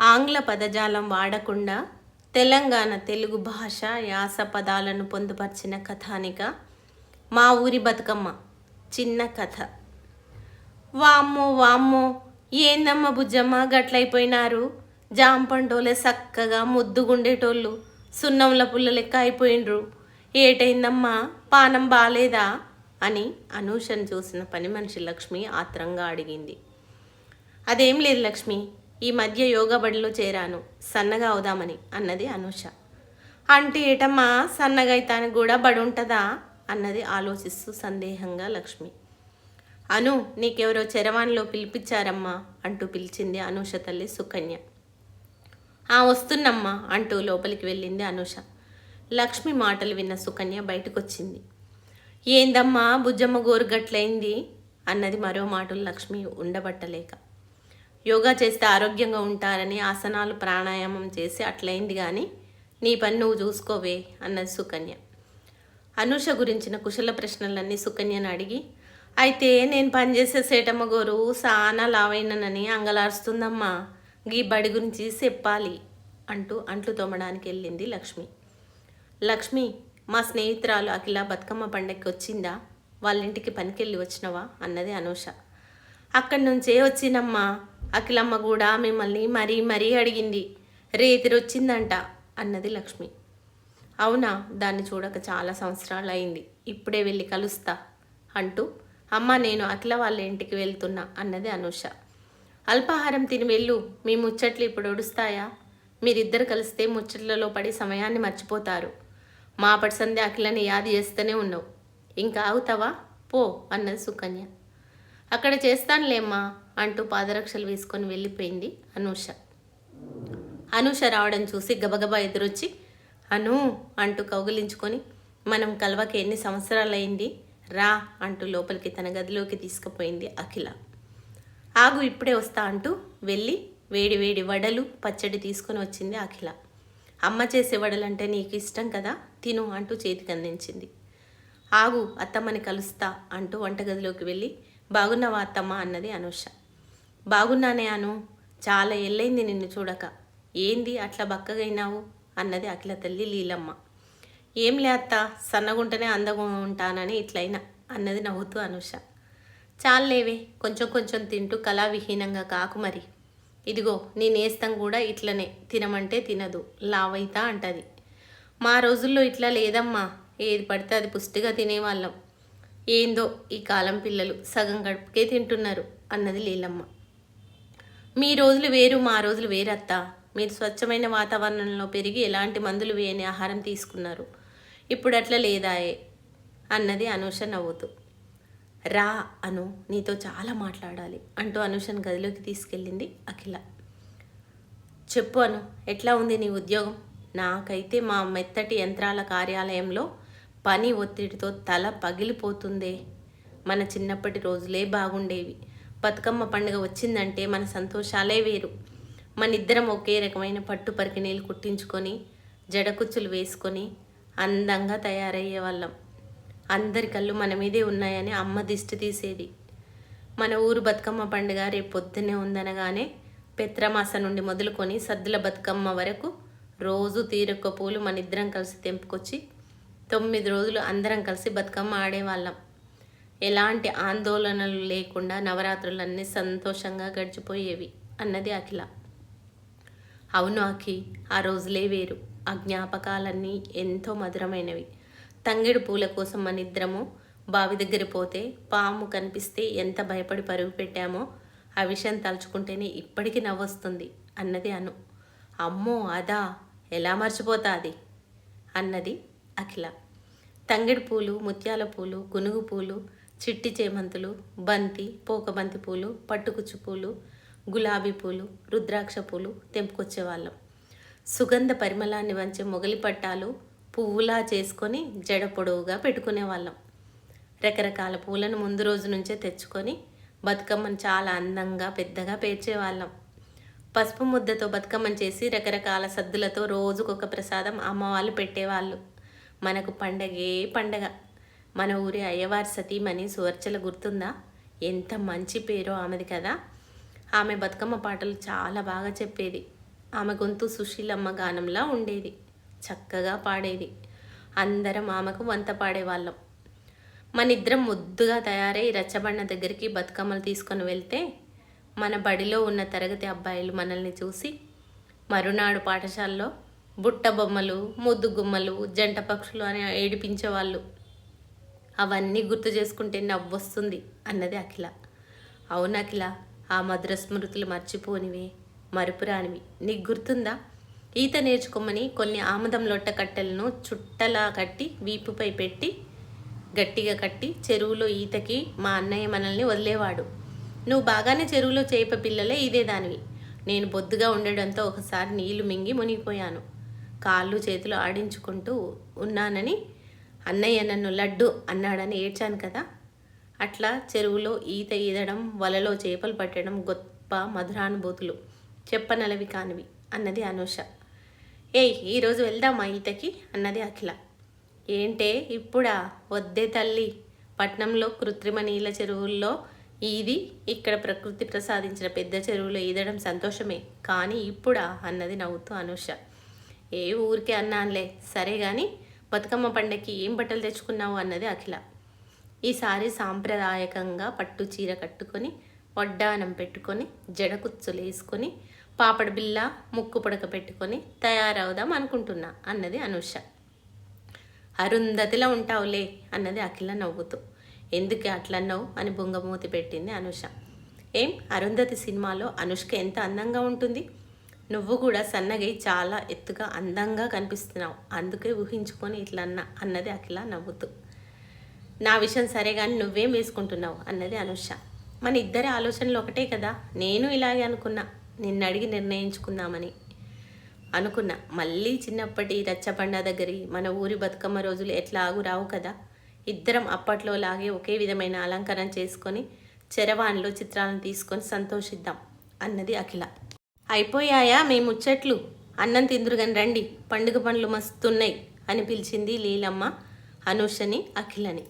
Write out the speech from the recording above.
ఆంగ్ల పదజాలం వాడకుండా తెలంగాణ తెలుగు భాష యాస పదాలను పొందుపరిచిన కథానిక మా ఊరి బతుకమ్మ. చిన్న కథ. వామ్మో వామ్మో ఏందమ్మ బుజ్జమ్మ గట్లయిపోయినారు. జాంపంటోలే చక్కగా ముద్దుగుండేటోళ్ళు. సున్నంల పుల్ల లెక్క అయిపోయిండ్రు. ఏటైందమ్మా? పానం బాలేదా? అని అనూషను చూసిన పని మనిషి లక్ష్మి ఆత్రంగా అడిగింది. అదేం లేదు లక్ష్మి ఈ మధ్య యోగా బడిలో చేరాను. సన్నగా అవుదామని అన్నది అనూష. అంటే ఏటమ్మా సన్నగా అయితానికి కూడా బడి ఉంటుందా అన్నది ఆలోచిస్తూ సందేహంగా లక్ష్మి. అను నీకెవరో చరవాణిలో పిలిపించారమ్మా అంటూ పిలిచింది అనూష తల్లి సుకన్య. ఆ వస్తున్నమ్మా అంటూ లోపలికి వెళ్ళింది అనూష. లక్ష్మి మాటలు విన్న సుకన్య బయటకొచ్చింది. ఏందమ్మా బుజ్జమ్మ గోరుగట్లయింది? అన్నది మరో మాటలు లక్ష్మి ఉండబట్టలేక. యోగా చేస్తే ఆరోగ్యంగా ఉంటారని ఆసనాలు ప్రాణాయామం చేసి అట్లయింది కానీ నీ పని నువ్వు చూసుకోవే అన్నది సుకన్య. అనూష గురించిన కుశల ప్రశ్నలన్నీ సుకన్యను అడిగి అయితే నేను పనిచేసే సేటమ్మ గోరు సానా లావైననని అంగలారుస్తుందమ్మా గీ బడి గురించి చెప్పాలి అంటూ అంట్లు తోమడానికి వెళ్ళింది లక్ష్మి. లక్ష్మి మా స్నేహితురాలు అఖిల బతుకమ్మ పండగకి వచ్చిందా? వాళ్ళ ఇంటికి పనికెళ్ళి వచ్చినవా? అన్నది అనూష. అక్కడి నుంచే వచ్చినమ్మా అఖిలమ్మ కూడా మిమ్మల్ని మరీ మరీ అడిగింది. రేతిరొచ్చిందంట అన్నది లక్ష్మి. అవునా దాన్ని చూడక చాలా సంవత్సరాలు అయింది ఇప్పుడే వెళ్ళి కలుస్తా అంటూ అమ్మ నేను అఖిల వాళ్ళ ఇంటికి వెళ్తున్నా అన్నది అనూష. అల్పాహారం తిని వెళ్ళు మీ ముచ్చట్లు ఇప్పుడు ఒడుస్తాయా? మీరిద్దరు కలిస్తే ముచ్చట్లలో పడి సమయాన్ని మర్చిపోతారు. మాపటి సంధ్య అఖిలని యాది చేస్తూనే ఉన్నావు. ఇంకా ఆగుతావా? పో అన్నది సుకన్య. అక్కడ చేస్తానులేమ్మా అంటూ పాదరక్షలు వేసుకొని వెళ్ళిపోయింది అనూష. అనూష రావడం చూసి గబగబా ఎదురొచ్చి అను అంటూ కౌగిలించుకొని మనం కలవక ఎన్ని సంవత్సరాలైంది? రా అంటూ లోపలికి తన గదిలోకి తీసుకుపోయింది అఖిల. ఆగు ఇప్పుడే వస్తా అంటూ వెళ్ళి వేడి వేడి వడలు పచ్చడి తీసుకొని వచ్చింది అఖిల. అమ్మ చేసే వడలంటే నీకు ఇష్టం కదా తిను అంటూ చేతికి అందించింది. ఆగు అత్తమ్మని కలుస్తా అంటూ వంటగదిలోకి వెళ్ళి బాగున్నావా అత్తమ్మ అన్నది అనూష. బాగున్నానే అను. చాలా ఎల్లైంది నిన్ను చూడక. ఏంది అట్లా బక్కగైనావు? అన్నది అఖిల తల్లి లీలమ్మ. ఏం లే అత్త సన్నగుంటనే అందంగా ఉంటానని ఇట్లయినా అన్నది నవ్వుతూ అనుష. చాలేవే కొంచెం కొంచెం తింటూ కళావిహీనంగా కాకు మరి. ఇదిగో నేనేస్తాం కూడా ఇట్లనే తినమంటే తినదు లావైతా అంటది. మా రోజుల్లో ఇట్లా లేదమ్మా ఏది పడితే అది పుష్టిగా తినేవాళ్ళం. ఏందో ఈ కాలం పిల్లలు సగం గడుపుకే తింటున్నారు అన్నది లీలమ్మ. మీ రోజులు వేరు మా రోజులు వేరత్త. మీరు స్వచ్ఛమైన వాతావరణంలో పెరిగి ఎలాంటి మందులు వేయని ఆహారం తీసుకున్నారు? ఇప్పుడు అట్లా లేదాయే అన్నది అనూష నవ్వుతూ. రా అను నీతో చాలా మాట్లాడాలి అంటూ అనూషను గదిలోకి తీసుకెళ్ళింది అఖిల. చెప్పు అను ఎట్లా ఉంది నీ ఉద్యోగం? నాకైతే మా మెత్తటి యంత్రాల కార్యాలయంలో పని ఒత్తిడితో తల పగిలిపోతుందే. మన చిన్నప్పటి రోజులే బాగుండేవి. బతుకమ్మ పండుగ వచ్చిందంటే మన సంతోషాలే వేరు. మన ఇద్దరం ఒకే రకమైన పట్టు పరికిణీలు కుట్టించుకొని జడకుచ్చులు వేసుకొని అందంగా తయారయ్యే వాళ్ళం. అందరి కళ్ళు మన మీదే ఉన్నాయని అమ్మ దిష్టి తీసేది. మన ఊరు బతుకమ్మ పండుగ రేపు పొద్దునే ఉందనగానే పెత్రమాస నుండి మొదలుకొని సద్దుల బతుకమ్మ వరకు రోజు తీరొక్క పూలు మన ఇద్దరం కలిసి తెంపుకొచ్చి తొమ్మిది రోజులు అందరం కలిసి బతుకమ్మ ఆడేవాళ్ళం. ఎలాంటి ఆందోళనలు లేకుండా నవరాత్రులన్నీ సంతోషంగా గడిచిపోయేవి అన్నది అఖిల. అవును అఖి ఆ రోజులే వేరు. ఆ జ్ఞాపకాలన్నీ ఎంతో మధురమైనవి. తంగిడి పూల కోసం మన ఇద్దరము బావి దగ్గర పోతే పాము కనిపిస్తే ఎంత భయపడి పరుగు పెట్టామో ఆ విషయం తలుచుకుంటేనే ఇప్పటికీ నవ్వొస్తుంది అన్నది అను. అమ్మో అదా? ఎలా మర్చిపోతాది? అన్నది అఖిల. తంగిడి పూలు ముత్యాల పూలు గునుగు పూలు చిట్టి చేమంతులు బంతి పోకబంతి పూలు పట్టుకుచ్చు పూలు గులాబీ పూలు రుద్రాక్ష పూలు తెంపుకొచ్చేవాళ్ళం. సుగంధ పరిమళాన్ని వంచే మొగలి పట్టాలు పువ్వులా చేసుకొని జడ పొడవుగా పెట్టుకునేవాళ్ళం. రకరకాల పూలను ముందు రోజు నుంచే తెచ్చుకొని బతుకమ్మను చాలా అందంగా పెద్దగా పేర్చేవాళ్ళం. పసుపు ముద్దతో బతుకమ్మను చేసి రకరకాల సద్దులతో రోజుకొక ప్రసాదం అమ్మవాళ్ళు పెట్టేవాళ్ళు. మనకు పండగే పండగ. మన ఊరి అయ్యవారి సతీమణి సువర్చల గుర్తుందా? ఎంత మంచి పేరో ఆమెది కదా. ఆమె బతుకమ్మ పాటలు చాలా బాగా చెప్పేది. ఆమె గొంతు సుశీలమ్మ గానంలా ఉండేది. చక్కగా పాడేది. అందరం ఆమెకు వంత పాడేవాళ్ళం. మనిద్దరం ముద్దుగా తయారై రచ్చబండ దగ్గరికి బతుకమ్మలు తీసుకొని వెళ్తే మన బడిలో ఉన్న తరగతి అబ్బాయిలు మనల్ని చూసి మరునాడు పాఠశాలలో బుట్ట బొమ్మలు ముద్దు గుమ్మలు జంట పక్షులు అని ఏడిపించేవాళ్ళు. అవన్నీ గుర్తు చేసుకుంటే నవ్వొస్తుంది అన్నది అఖిల. అవును అఖిల ఆ మధుర స్మృతులు మర్చిపోనివే మరుపురానివి. నీకు గుర్తుందా? ఈత నేర్చుకోమని కొన్ని ఆముదం లొట్ట కట్టెలను చుట్టలా కట్టి వీపుపై పెట్టి గట్టిగా కట్టి చెరువులో ఈతకి మా అన్నయ్య మనల్ని వదిలేవాడు. నువ్వు బాగానే చెరువులో చేప పిల్లలే ఇదే దానివి. నేను బొద్దుగా ఉండడంతో ఒకసారి నీళ్ళు మింగి మునిగిపోయాను. కాళ్ళు చేతులు ఆడించుకుంటూ ఉన్నానని అన్నయ్య నన్ను లడ్డు అన్నాడని ఏడ్చాను కదా. అట్లా చెరువులో ఈత ఈదడం వలలో చేపలు పట్టడం గొప్ప మధురానుభూతులు. చెప్పనలవి కానివి అన్నది అనూష. ఏయ్ ఈరోజు వెళ్దామా ఈతకి అన్నది అఖిల. ఏంటే ఇప్పుడా? వద్దే తల్లి. పట్నంలో కృత్రిమ నీళ్ళ చెరువుల్లో ఈది ఇక్కడ ప్రకృతి ప్రసాదించిన పెద్ద చెరువులో ఈదడం సంతోషమే. కానీ ఇప్పుడా? అన్నది నవ్వుతూ అనూష. ఏ ఊరికే అన్నానులే. సరే కానీ బతుకమ్మ పండగకి ఏం బట్టలు తెచ్చుకున్నావు అన్నది అఖిల. ఈసారి సాంప్రదాయకంగా పట్టు చీర కట్టుకొని వడ్డానం పెట్టుకొని జడకుచ్చులు వేసుకొని పాపడ బిల్ల ముక్కు పుడక పెట్టుకొని తయారవుదాం అనుకుంటున్నా అన్నది అనుష. అరుంధతిలో ఉంటావులే అన్నది అఖిల నవ్వుతూ. ఎందుకు అట్లన్నావు అని బొంగమూతి పెట్టింది అనుష. ఏం? అరుంధతి సినిమాలో అనుష్క ఎంత అందంగా ఉంటుంది? నువ్వు కూడా సన్నగై చాలా ఎత్తుగా అందంగా కనిపిస్తున్నావు. అందుకే ఊహించుకొని ఇట్లా అన్న అన్నది అఖిల నవ్వుతూ. నా విషయం సరే కానీ నువ్వేం వేసుకుంటున్నావు? అన్నది అనుష. మన ఇద్దరి ఆలోచనలు ఒకటే కదా? నేను ఇలాగే అనుకున్నా. నిన్ను అడిగి నిర్ణయించుకుందామని అనుకున్నా. మళ్ళీ చిన్నప్పటి రచ్చబండ దగ్గరి మన ఊరి బతుకమ్మ రోజులు ఎట్లాగూ రావు కదా? ఇద్దరం అప్పట్లో లాగే ఒకే విధమైన అలంకరణ చేసుకొని చెరవాన్లో చిత్రాలను తీసుకొని సంతోషిద్దాం అన్నది అఖిల. అయిపోయాయా మీ ముచ్చట్లు? అన్నం తిందురుగాని రండి. పండుగ పండ్లు మస్తున్నాయి అని పిలిచింది లీలమ్మ అనుషని అఖిలని.